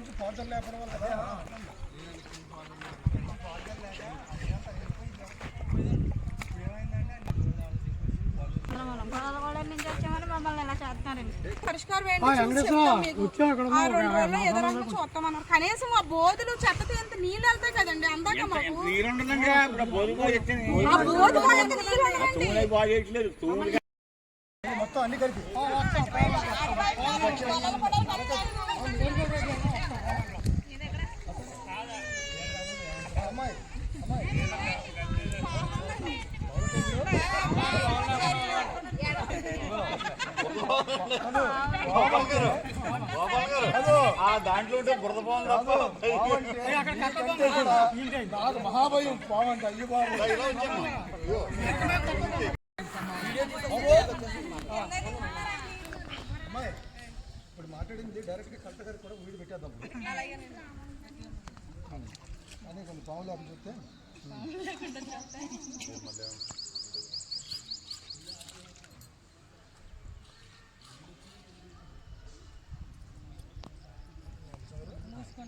నుంచి పాత్రలు లేపడం వల్ల కదా చూస్తామన్నారు కనీసం ఆ బోధులు చెత్తతో ఎంత నీళ్ళు వెళ్తాయి కదండి అందాక మాకు. మొత్తం అన్ని కలిపి అమ్మాయి దాంట్లో ఉంటే బురద పోవాలి తప్ప నాకు మహాభయం పావంట అయ్యి అమ్మాయి ఇప్పుడు మాట్లాడింది డైరెక్ట్ కలెక్టర్ గారికి కూడా వీడియో పెట్టేద్దాం అదే కొన్ని పావులు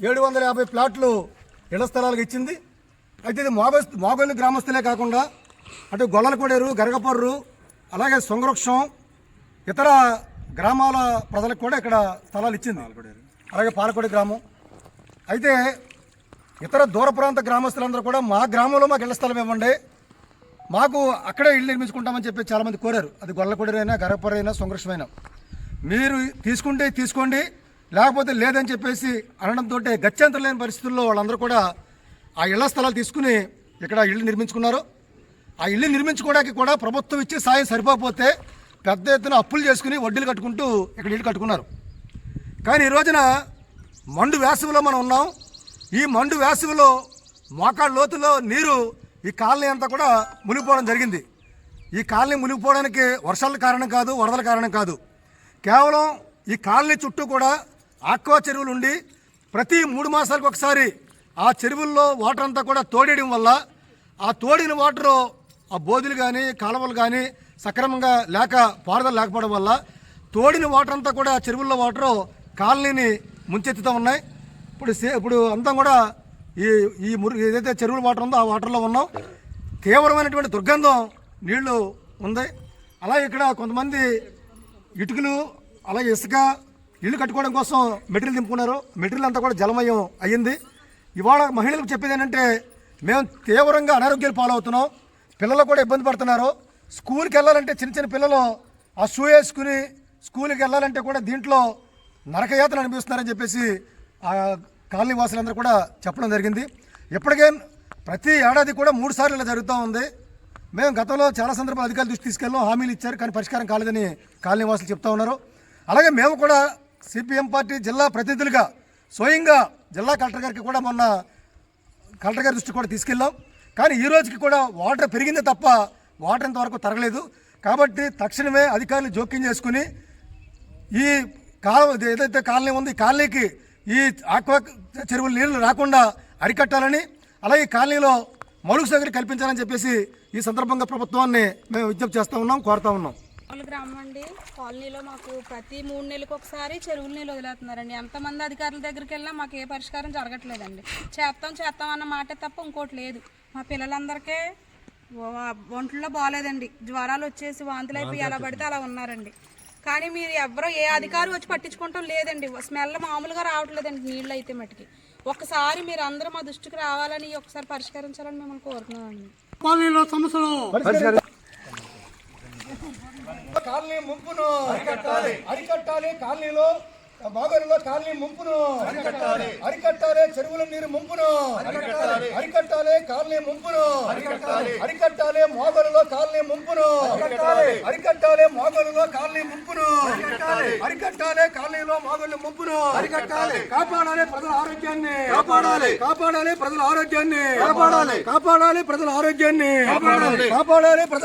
ఏడు వందల యాభై ప్లాట్లు ఇళ్ళ స్థలాలకు ఇచ్చింది. అయితే ఇది మాగో మాగోలు గ్రామస్తులే కాకుండా అటు గొల్లలకూడేరు గరగపర్రు అలాగే సొంగవృక్షం ఇతర గ్రామాల ప్రజలకు కూడా ఇక్కడ స్థలాలు ఇచ్చింది. అలాగే పాలకోడి గ్రామం. అయితే ఇతర దూర ప్రాంత గ్రామస్తులందరూ కూడా మా గ్రామంలో మాకు ఇళ్ళ స్థలం ఇవ్వండి. మాకు అక్కడే ఇల్లు నిర్మించుకుంటామని చెప్పి చాలామంది కోరారు. అది గొల్లకొడరైనా గరపరైనా సంఘర్షమైనా మీరు తీసుకుంటే తీసుకోండి. లేకపోతే లేదని చెప్పేసి అనడంతో గత్యంతరం లేని పరిస్థితుల్లో వాళ్ళందరూ కూడా ఆ ఇళ్ళ స్థలాలు తీసుకుని ఇక్కడ ఇల్లు నిర్మించుకున్నారు. ఆ ఇల్లు నిర్మించుకోవడానికి కూడా ప్రభుత్వం ఇచ్చే సాయం సరిపోకపోతే పెద్ద ఎత్తున అప్పులు చేసుకుని వడ్డీలు కట్టుకుంటూ ఇక్కడ ఇల్లు కట్టుకున్నారు. కానీ ఈ రోజున మండు వేసవిలో మనం ఉన్నాం. ఈ మండు వేసవిలో మోకాళ్ళ లోతులో నీరు ఈ కాలనీ అంతా కూడా మునిగిపోవడం జరిగింది. ఈ కాలనీ మునిగిపోవడానికి వర్షాల కారణం కాదు వరదల కారణం కాదు. కేవలం ఈ కాలనీ చుట్టూ కూడా ఆక్వా చెరువులు ఉండి ప్రతి మూడు మాసాలకు ఒకసారి ఆ చెరువుల్లో వాటర్ అంతా కూడా తోడేయడం వల్ల ఆ తోడిన వాటరు ఆ బోధులు కానీ కాలువలు కానీ సక్రమంగా లేక పారుదల లేకపోవడం వల్ల తోడిన వాటర్ అంతా కూడా చెరువుల్లో వాటరు కాలనీని ముంచెత్తుతూ ఉన్నాయి. ఇప్పుడు సే- ఇప్పుడు అంతా కూడా ఈ ఈ మురుగు ఏదైతే చెరువుల వాటర్ ఉందో ఆ వాటర్లో ఉన్నాం. తీవ్రమైనటువంటి దుర్గంధం నీళ్ళు ఉంది. అలాగే ఇక్కడ కొంతమంది ఇటుకలు అలాగే ఇసుక ఇల్లు కట్టుకోవడం కోసం మెటీరియల్ దింపుకున్నారు మెటీరియల్ అంతా కూడా జలమయం అయ్యింది. ఇవాళ మహిళలకు చెప్పేది ఏంటంటే మేము తీవ్రంగా అనారోగ్యాలు పాలవుతున్నాం. పిల్లలు కూడా ఇబ్బంది పడుతున్నారు. స్కూల్కి వెళ్ళాలంటే చిన్న చిన్న పిల్లలు ఆ షూ వేసుకుని స్కూల్కి వెళ్ళాలంటే కూడా దీంట్లో నరకయాత్రలు అనిపిస్తున్నారని చెప్పేసి ఆ కాలనీ వాసులందరూ కూడా చెప్పడం జరిగింది. ఇప్పటికే ప్రతి ఏడాది కూడా మూడు సార్లు ఇలా జరుగుతూ ఉంది. మేము గతంలో చాలా సందర్భాలు అధికారులు దృష్టి తీసుకెళ్ళాం హామీలు ఇచ్చారు కానీ పరిష్కారం కాలేదని కాలనీ వాసులు చెప్తా ఉన్నారు. అలాగే మేము కూడా సిపిఎం పార్టీ జిల్లా ప్రతినిధులుగా స్వయంగా జిల్లా కలెక్టర్ గారికి కూడా మొన్న కలెక్టర్ గారి దృష్టి కూడా తీసుకెళ్ళాం. కానీ ఈ రోజుకి కూడా వాటర్ పెరిగింది తప్ప వాటర్ ఇంతవరకు తరగలేదు. కాబట్టి తక్షణమే అధికారులు జోక్యం చేసుకుని ఈ కాలువ ఏదైతే కాలనీ ఉంది ఈ కాలనీకి ఈ ఆక్వా చెరువుల నీళ్ళు రాకుండా అరికట్టాలని అలాగే ఈ కాలనీలో మౌలిక సౌకర్యం కల్పించాలని చెప్పేసి ఈ సందర్భంగా ప్రభుత్వాన్ని మేము విజ్ఞప్తి చేస్తూ ఉన్నాం కోరుతా ఉన్నాం. గ్రామం అండి కాలనీలో మాకు ప్రతి మూడు నెలలకు ఒకసారి చెరువుల నీళ్ళు వదిలేస్తున్నారండి. ఎంతమంది అధికారుల దగ్గరికి వెళ్ళినా మాకు ఏ పరిష్కారం జరగట్లేదండి. చేస్తాం చేస్తాం అన్న మాట తప్ప ఇంకోటి లేదు. మా పిల్లలందరికీ ఒంట్లో బాగాలేదండి జ్వరాలు వచ్చేసి వాంతులు అయిపోయి ఎలా పడితే అలా ఉన్నారండి. కానీ మీరు ఎవరో ఏ అధికారి వచ్చి పట్టించుకోవటం లేదండి. స్మెల్ మామూలుగా రావట్లేదండి నీళ్ళు అయితే మటుకి. ఒకసారి మీరు అందరూ మా దృష్టికి రావాలని ఒకసారి పరిష్కరించాలని మిమ్మల్ని కోరుతున్నామండి. కాలనీలో సమస్యలు. కాలనీ ముంపును అరికట్టాలి. అరికట్టాలి కాలనీలో మాగోలులో కాలనీ ముంపును అరికట్టాలి. అరికట్టాలి చెరువుల నీరు ముంపును అరికట్టాలి. అరికట్టాలి కాలనీ ముంపును అరికట్టాలి. అరికట్టాలి మాగోలులో కాలనీ ముంపును అరికట్టాలి. అరికట్టాలి మాగోలులో కాలనీ ముంపును అరికట్టాలి. అరికట్టాలి కాలనీలో మాగోలు ముంపును అరికట్టాలి. కాపాడాలి ప్రజల ఆరోగ్యాన్ని కాపాడాలి. కాపాడాలి ప్రజల ఆరోగ్యాన్ని కాపాడాలి. కాపాడాలి ప్రజల ఆరోగ్యాన్ని కాపాడాలి. కాపాడాలి ప్రజల